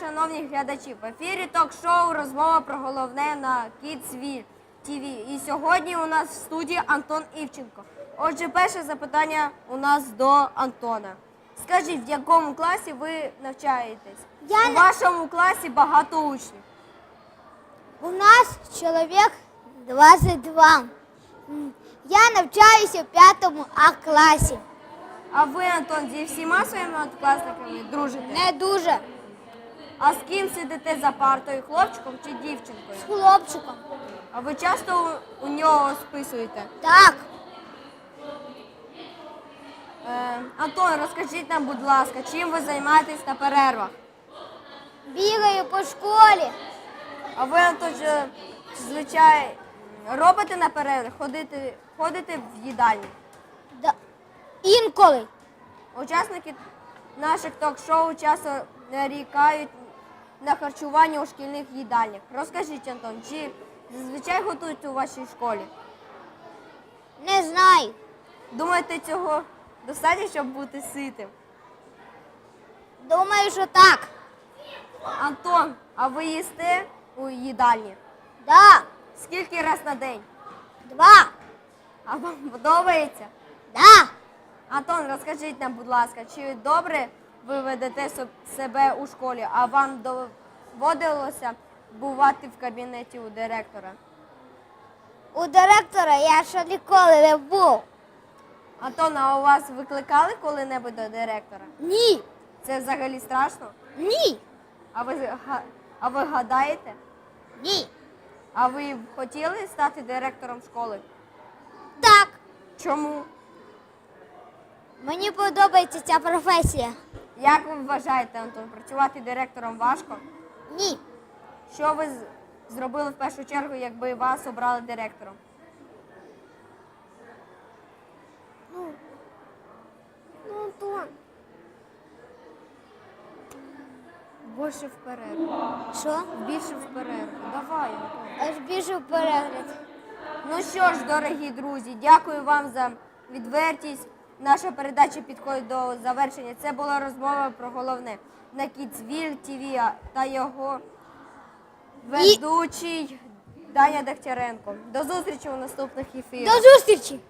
шановні глядачі! В ефірі ток-шоу розмова про головне на Kidsville TV. І сьогодні у нас в студії Антон Івченко. Отже, перше запитання у нас до Антона. Скажіть, в якому класі ви навчаєтесь? Я У на- вашому класі багато учнів. У нас чоловік 22. М, Я навчаюся в п'ятому А класі. А ви, Антон, зі всіма своїми однокласниками дружите? Не дуже. А з ким сидите за партою, хлопчиком чи дівчинкою? З хлопчиком. А ви часто у, у нього списуєте? Так. Е, Антон, розкажіть нам, будь ласка, чим ви займаєтесь на перервах? Бігаю по школі. А ви, Антон, же, звичай, робите на перервах, ходите, ходите в їдальню? Да. Інколи. Учасники наших ток-шоу часто нарікають на харчування у шкільних їдальнях. Розкажіть, Антон, чи зазвичай готують у вашій школі? Не знаю. Думаєте, цього достатньо, щоб бути ситим? Думаю, що так. Антон, а ви їсте у їдальні? Да. Скільки раз на день? Два. А вам подобається? Да. Антон, розкажіть нам, будь ласка, чи добре ви ведете себе у школі, а вам доводилося бувати в кабінеті у директора? У директора я ще ніколи не був. А у вас викликали коли-небудь до директора? Ні. Це взагалі страшно? Ні. А ви, а ви гадаєте? Ні. А ви б хотіли стати директором школи? Так. Чому? Мені подобається ця професія. Як ви вважаєте, Антон, працювати директором важко? Ні. Що ви з- зробили в першу чергу, якби вас обрали директором? Ну, Антон. Більше вперед. Що? Більше вперед. Давай, Антон. Аж біжу перегляд. Ну що ж, дорогі друзі, дякую вам за відвертість. Наша передача підходить до завершення. Це була розмова про головне на Kidsville TV та його ведучий Даня Дегтяренко. До зустрічі у наступних ефірах. До зустрічі!